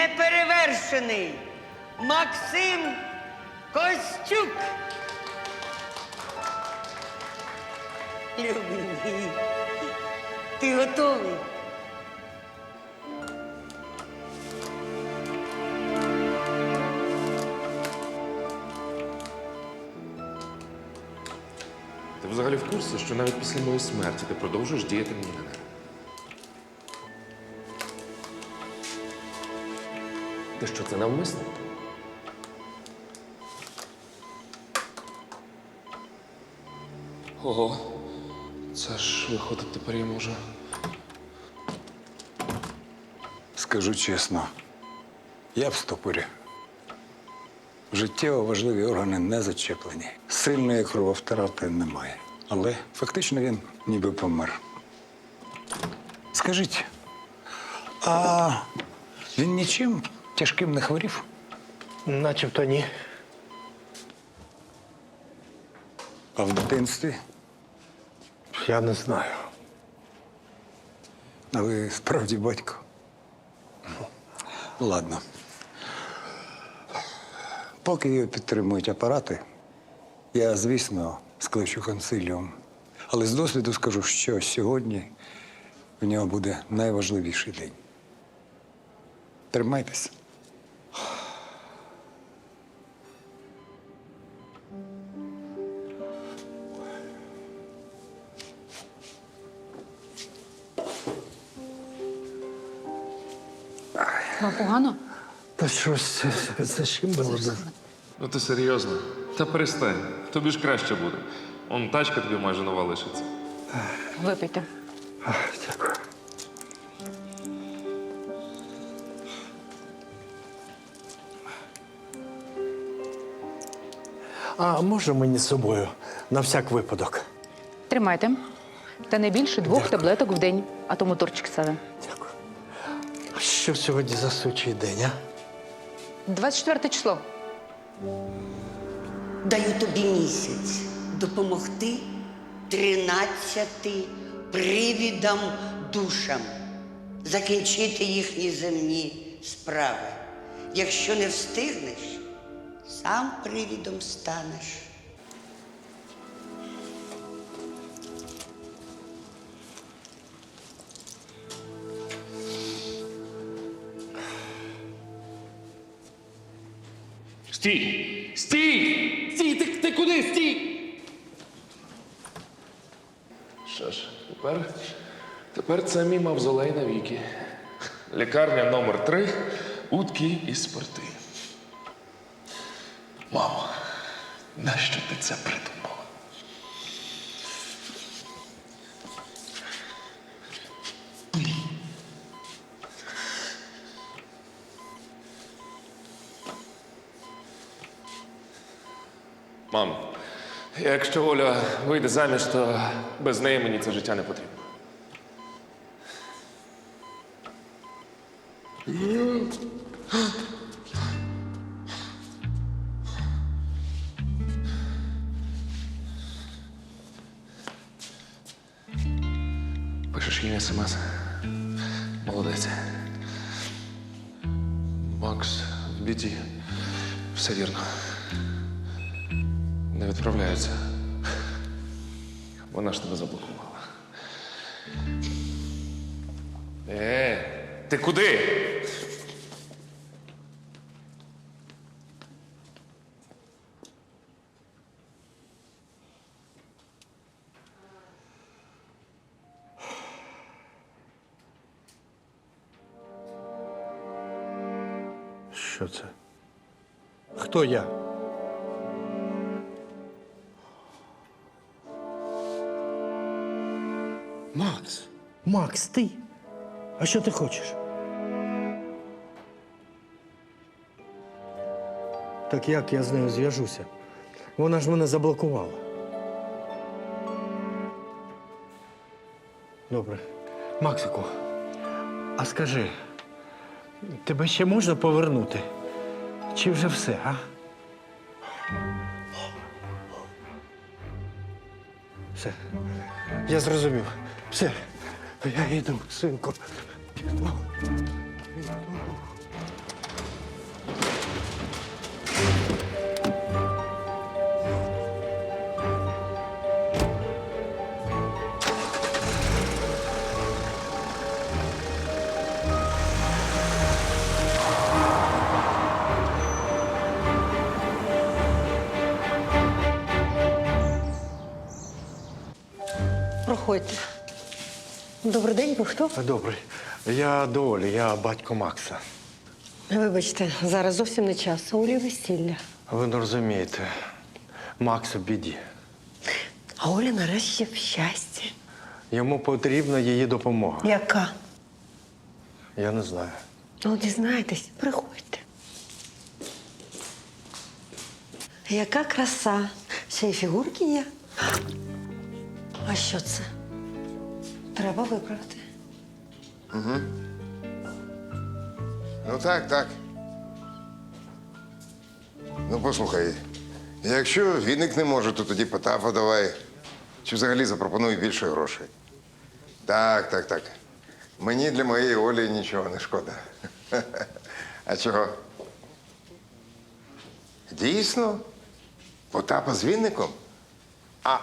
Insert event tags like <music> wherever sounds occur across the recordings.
неперевершений Максим Костюк. Любий ти готовий? Ти взагалі в курсі, що навіть після моєї смерті ти продовжуєш діяти на нерви? Ти що, це навмисно? Ого, це ж виходить тепер я можу. Скажу чесно, я в стопорі. Життєво важливі органи не зачеплені. Сильної крововтрати немає. Але фактично він ніби помер. Скажіть, а він нічим тяжким не хворів? Начебто ні. А в дитинстві? Я не знаю. А ви справді батько? Ладно. Поки його підтримують апарати, я, звісно, скличу консиліум. Але з досвіду скажу, що сьогодні в нього буде найважливіший день. Тримайтеся. Вам погано? Та щось защемило. Ну ти серйозно? Та перестань. Тобі ж краще буде. Он тачка тобі майже нова лишиться. Випийте. Дякую. А може мені з собою на всяк випадок? Тримайте. Та не більше двох таблеток в день, а то моторчик сяде. Що сьогодні за сучий день, а? 24 число. Даю тобі місяць допомогти тринадцяти привідам душам закінчити їхні земні справи. Якщо не встигнеш, сам привідом станеш. Стій! Стій! Стій! Ти, ти куди? Стій! Що ж, тепер, тепер це мій мавзолей навіки. Лікарня номер 3 утки і спорти. Мамо, нащо ти це придумала? Мам, якщо Оля вийде заміж, то без неї мені це життя не потрібно. Е, ти куди? Що це? Хто я? Макс. Макс, ти? А що ти хочеш? Так як я з нею зв'яжуся? Вона ж мене заблокувала. Добре. Максику, а скажи, тебе ще можна повернути? Чи вже все, а? Все. Я зрозумів. Все. Я йду, синку. Проходьте. Добрий день, ви хто? Добре. Я до Олі, я батько Макса. Вибачте, зараз зовсім не час. Олі весілля. Ви не розумієте, Макс у біді. А Оля нарешті в щасті. Йому потрібна її допомога. Яка? Я не знаю. Ну, дізнайтесь, приходьте. Яка краса. Ще й фігурки є. А що це? Треба виправити. Ну так, так. Ну, послухай, якщо Вінник не може, то тоді Потапа давай. Чи взагалі запропонуй більше грошей. Так, так, так. Мені для моєї Олі нічого не шкода. <laughs> А чого? Дійсно? Потапа з Вінником? А,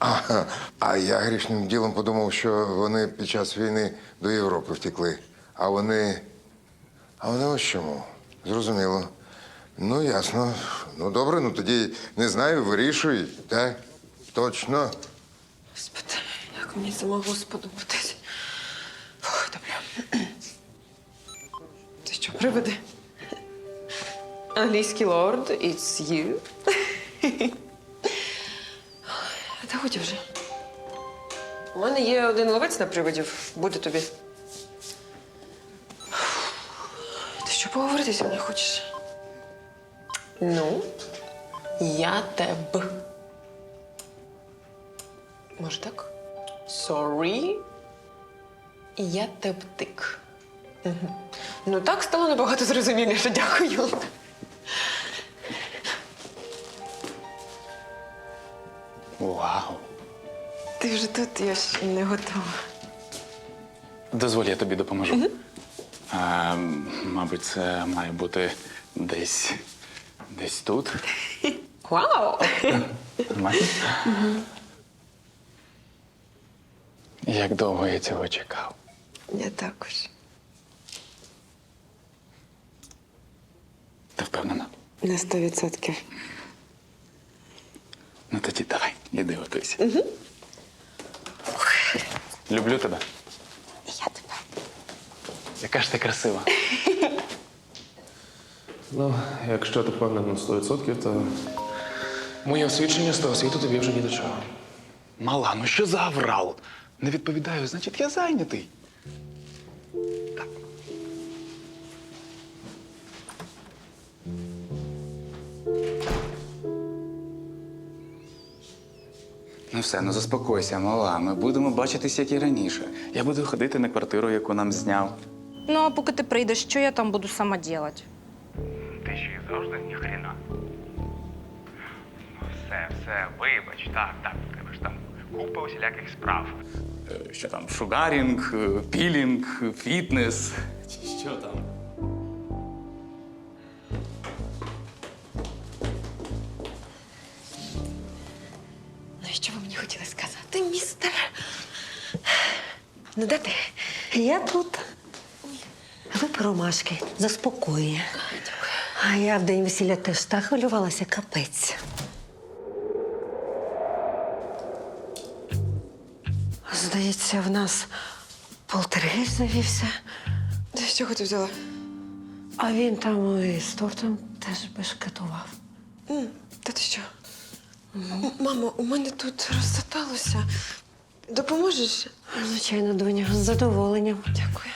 а, а я грішним ділом подумав, що вони під час війни до Європи втекли. А вони. А вони ось чому? Зрозуміло. Ну, ясно. Ну, добре, ну тоді не знаю, вирішуй, так? Точно. Господи, як мені самого сподобатись. Фух, добре. Ти що, приведи? Англійський лорд, it's you. Та годі вже. У мене є один ловець на привидів. Буде тобі. Ти що поговорити зі мною хочеш? Ну, я теб. Може так? Sorry. Я тептик. Угу. Ну так стало набагато зрозуміліше, дякую. Вау. Ти вже тут, я ж не готова. Дозволь, я тобі допоможу. А, мабуть, це має бути десь. десь тут. <laughs> Вау! Нормально? Як довго я цього чекав. Я також. Ти впевнена? На сто відсотків. Ну тоді давай, іди готуйся. Угу. Люблю тебе. Я тебе. Яка ж ти красива. Ну, якщо ти впевнена на 100%, то моє освідчення з того світу тобі вже ні до чого. Мала, ну що за аврал? Не відповідаю, значить, я зайнятий. Все, ну заспокойся, мала. Ми будемо бачитись, як і раніше. Я буду ходити на квартиру, яку нам зняв. Ну, а поки ти прийдеш, що я там буду сама делать? Ти ще й завжди ніхрена. Ну, все, все, вибач, так, так, в тебе ж там купа усіляких справ. Е, Що там, шугарінг, е, пілінг, фітнес. Чи що там? Я тут. Випи ромашки, заспокоює. А я в день весілля теж так хвилювалася, капець. Здається, в нас полтергейст завівся, З чого ти взяла? а він там і з тортом теж бешкетував. М, Та ти що? М- Мамо, у мене тут розсаталося. Допоможеш? Звичайно, доня, з задоволенням. Дякую.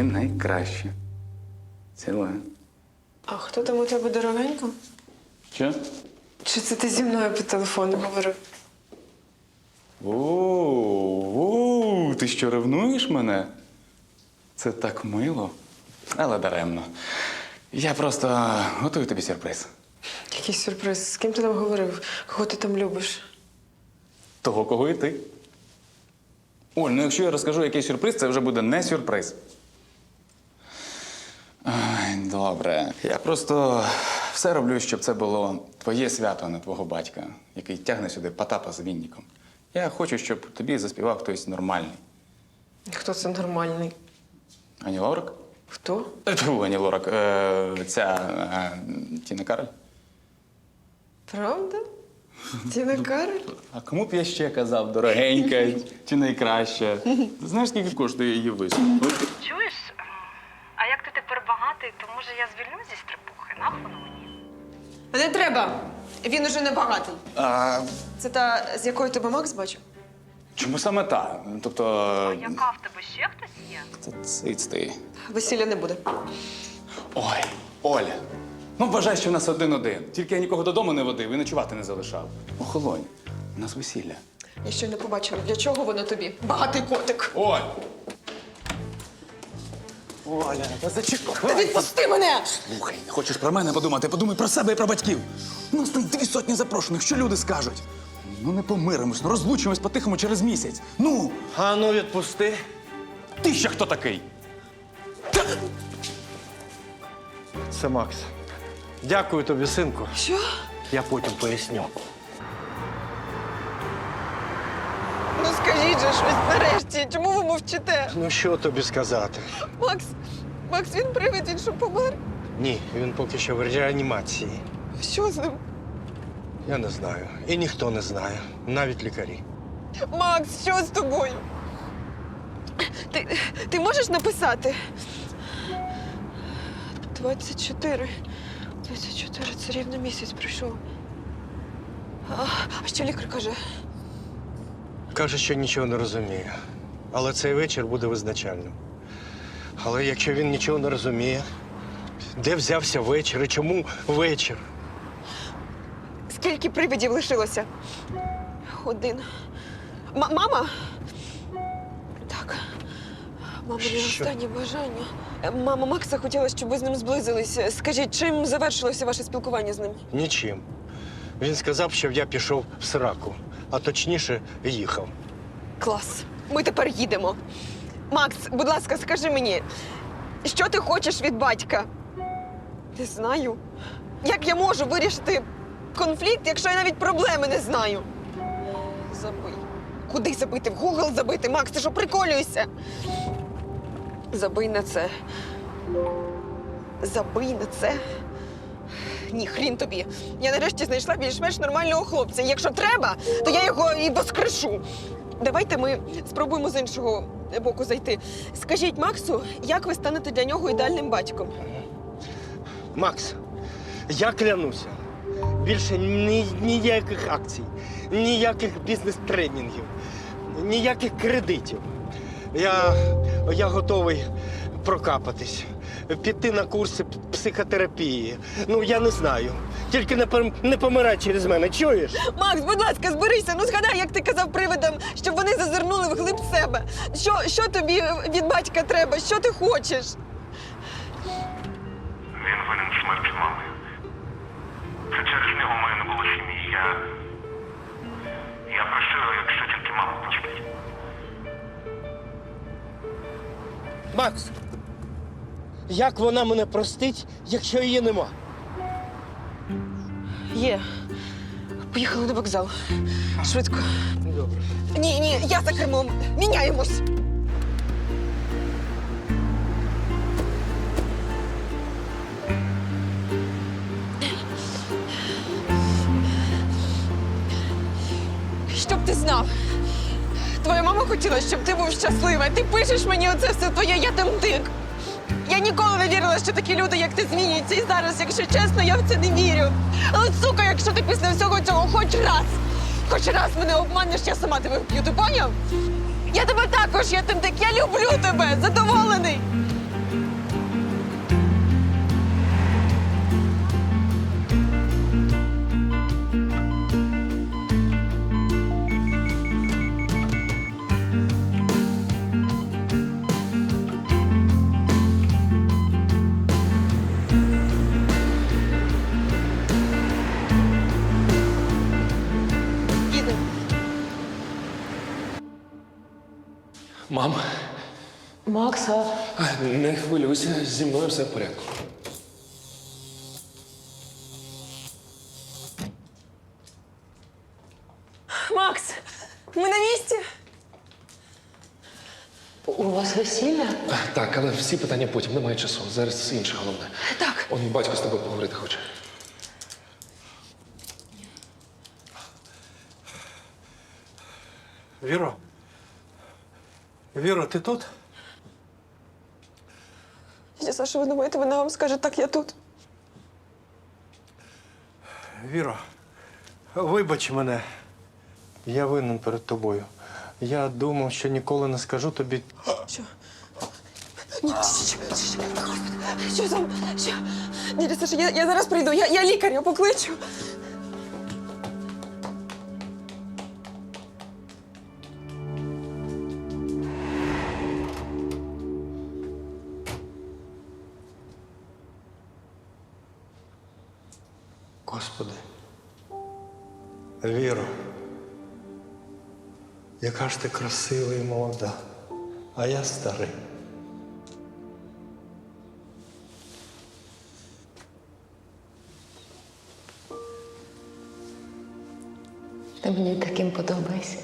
Ти найкраща. Цілую. А хто там у тебе дорогенько? Що? Чи це ти зі мною по телефону говорив? Оу, ти що ревнуєш мене? Це так мило, але даремно. Я просто готую тобі сюрприз. Який сюрприз? З ким ти там говорив? Кого ти там любиш? Того, кого і ти. Оль, ну якщо я розкажу який сюрприз, це вже буде не сюрприз. Добре. Я просто все роблю, щоб це було твоє свято, а не твого батька, який тягне сюди Потапа з Вінником. Я хочу, щоб тобі заспівав хтось нормальний. Хто це нормальний? Ані Лорак? Хто? Е, Тьфу, Ані Лорак. Е, ця е, Тіна Кароль. Правда? Тіна Кароль? А кому б я ще казав, дорогенька чи найкраща? Знаєш, скільки коштує її виступ? Чуєш? А як ти то може я звільнюсь зі стрибухи? Нахуй воно мені? Не треба. Він уже не багатий. А, Це та, з якою тебе Макс бачив? чому саме та? Тобто. А Яка в тебе ще хтось є? Та циць ти. Весілля не буде. Ой, Оля. Ну, вважай, що в нас один-один. Тільки я нікого додому не водив і ночувати не залишав. Охолонь, у нас весілля. Я ще не побачила, для чого воно тобі? Багатий котик. Оль! Оля, та зачекай. Та відпусти мене! Слухай, не хочеш про мене подумати, подумай про себе і про батьків. У нас там дві сотні запрошених, що люди скажуть? Ну не помиримось, ну розлучимось по-тихому через місяць. Ну, А ну відпусти. ти ще хто такий? Це Макс. Дякую тобі, синку. Що? Я потім поясню. Ну скажіть же щось нарешті. Чому мовчите? Ну що тобі сказати? Макс, Макс, він привид, він що помер? Ні, він поки що в реанімації. Що з ним? Я не знаю. І ніхто не знає, навіть лікарі. Макс, що з тобою? Ти, ти можеш написати? 24. 24, це рівно місяць пройшов. А, а що лікар каже? Каже, що нічого не розуміє. Але цей вечір буде визначальним. Але якщо він нічого не розуміє, де взявся вечір і чому вечір? Скільки привидів лишилося? Один. М- мама? Так. Мама, не Що? останнє бажання. Е, Мама Макса хотіла, щоб ви з ним зблизилися. Скажіть, чим завершилося ваше спілкування з ним? Нічим. Він сказав, щоб я пішов в сраку, а точніше їхав. Клас. Ми тепер їдемо. Макс, будь ласка, скажи мені, що ти хочеш від батька? Не знаю. Як я можу вирішити конфлікт, якщо я навіть проблеми не знаю? Забий. Куди забити? В Google забити? Макс, ти що приколюєшся? Забий на це. Забий на це. Ні, хрін тобі. Я нарешті знайшла більш-менш нормального хлопця. І Якщо треба, то я його і воскрешу. Давайте ми спробуємо з іншого боку зайти. Скажіть Максу, як ви станете для нього ідеальним батьком? Макс, я клянуся, більше ні, ніяких акцій, ніяких бізнес-тренінгів, ніяких кредитів. Я, я готовий прокапатись, піти на курси психотерапії. Ну, я не знаю. Тільки не, пом- не помирай через мене, чуєш? Макс, будь ласка, зберися. Ну згадай, як ти казав привидам, щоб вони зазирнули в глиб себе. Що, що тобі від батька треба? Що ти хочеш? Він винен в смерті мами. Це через нього в мене не було сім'ї. Я. Я прошу якщо тільки мама простить. Макс, як вона мене простить, якщо її нема? Є. Поїхали на вокзал. Швидко. Добре. Ні, ні, я за кермом. Міняємось. Щоб ти знав. Твоя мама хотіла, щоб ти був щасливий. Ти пишеш мені оце все твоє, я там дик. Ніколи не вірила, що такі люди, як ти, зміняться. І зараз, якщо чесно, я в це не вірю. Але сука, якщо ти після всього цього хоч раз, хоч раз мене обманеш, я сама тебе вб'ю, ти поняв? Я тебе також, я тим так, я люблю тебе! Задоволений! Макса, не хвилюйся, зі мною все в порядку. Макс, ми на місці. у вас весілля? Так, але всі питання потім, немає часу. Зараз інше головне. Так. Он батько з тобою поговорити хоче. Віро. Віро, ти тут? Дядя Саша, ви думаєте, вона вам скаже, так, я тут. Віро, вибач мене. Я винен перед тобою. Я думав, що ніколи не скажу тобі. Що? Ні, що, що, що, що, Господи, що? Що? Дядя Саша, я, я зараз прийду, я, я лікаря покличу. Господи. Віро. Яка ж ти красива і молода, а я старий. Ти мені таким подобаєшся.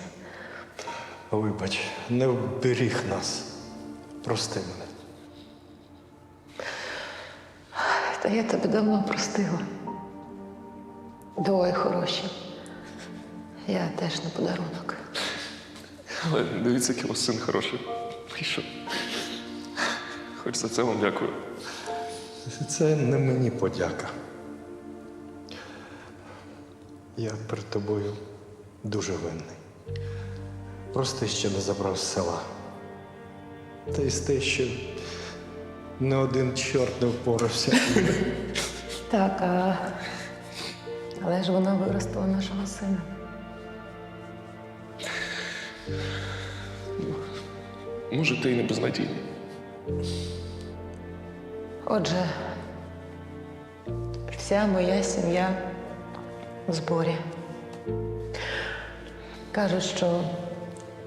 Вибач, не вберіг нас. Прости мене. Та я тебе давно простила. Двоє хороші. Я теж на подарунок. Але дивіться, який у вас син хороший. І що? Хоч за це вам дякую. Це не мені подяка. Я перед тобою дуже винний. Просто ще не забрав з села. Та й з те, що не один чорт не впорався. Так, а... але ж вона виростила нашого сина. Може, ти і не безнадійний. Отже, вся моя сім'я в зборі. Кажуть, що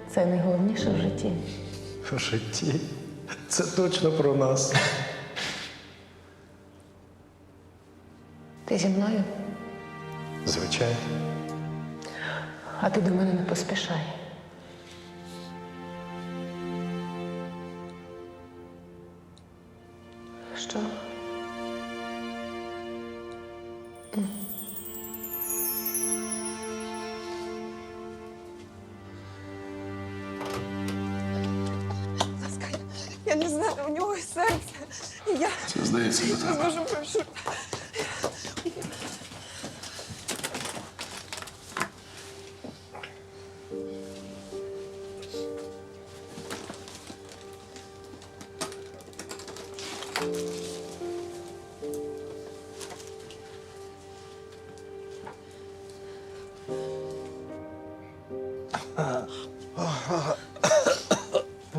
це найголовніше в житті. В житті. Це точно про нас. Ти зі мною, Звичайно. а ти до мене не поспішай.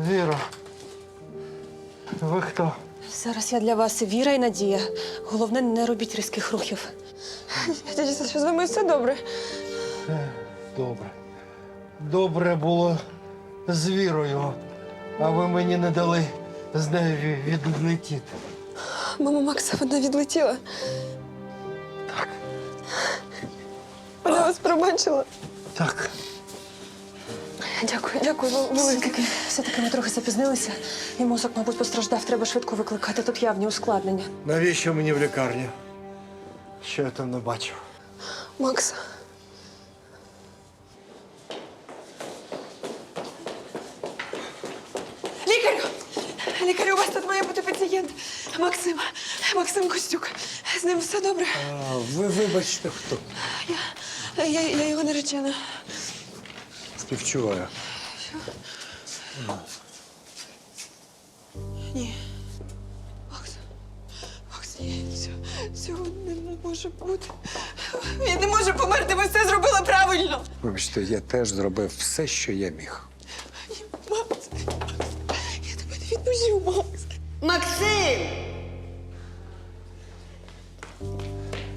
Віра. Ви хто? Зараз я для вас Віра і Надія. Головне, не робіть різких рухів. Дядя Саша, з вами все добре. Добре. Добре було з вірою, а ви мені не дали з нею відлетіти. Мама Макса, вона відлетіла. Пробачила. Так. Дякую, дякую вам велике. Все-таки ми трохи запізнилися, і мозок, мабуть, постраждав. Треба швидко викликати. Тут явні ускладнення. Навіщо мені в лікарні? Що я там не бачив? Макс. Лікарю! Лікарю, у вас тут має бути пацієнт. Максим. Максим Костюк. З ним все добре. А ви вибачте, хто? Я, я, я його наречена. Співчуваю. Ні. Макс, Макс, ні, цього, цього не може бути. Він не може померти, ви все зробили правильно. Вибачте, я теж зробив все, що я міг. Макс, Макс, я тебе не відпущу, Макс. Максим!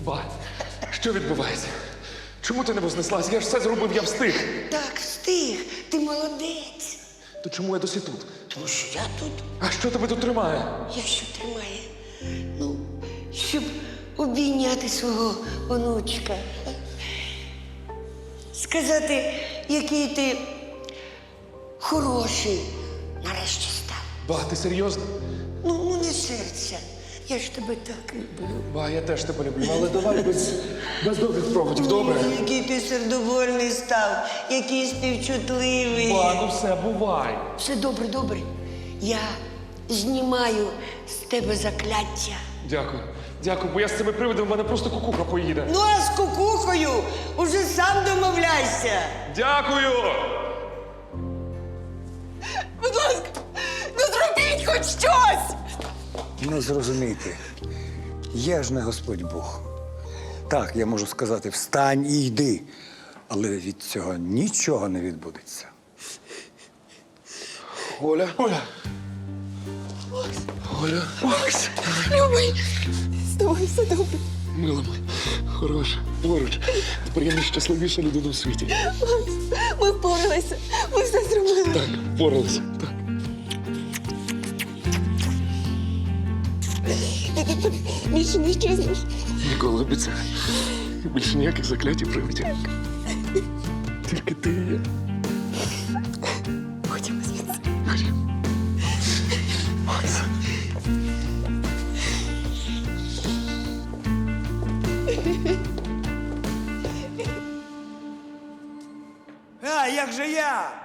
Ба, що відбувається? Чому ти не вознеслась? Я ж все зробив, я встиг. Так, встиг, ти молодець. То чому я досі тут? Тому що я тут, А що тебе тут тримає? якщо тримає, ну, щоб обійняти свого онучка. Сказати, який ти хороший нарешті став. Ба, ти серйозно? Ну, ну не серця. Я ж тебе так люблю. Ба, я теж тебе люблю, але давай без, без довгих проводів, добре? Ой, Який ти сердовольний став, який співчутливий. Ба, ну все, бувай. Все добре, добре. Я знімаю з тебе закляття. Дякую. Дякую, бо я з цими привидами в мене просто кукуха поїде. Ну а з кукухою уже сам домовляйся. Дякую! Будь ласка, ну зробіть хоч щось! Не зрозумійте. Я ж не Господь Бог. Так, я можу сказати, встань і йди. Але від цього нічого не відбудеться. Оля. Оля. Оля. Макс, любий, з тобою все добре. Мила моя, хороша, поруч. Тепер я найщасливіша людина в світі. Макс, ми впоралися, ми все зробили. Так, впоралися. Так. Більше не щезнеш. Ніколи обіцяю. Більше ніяких заклятів привидів. Тільки ти і я. Ходімо звідси. Ходім. А як же я?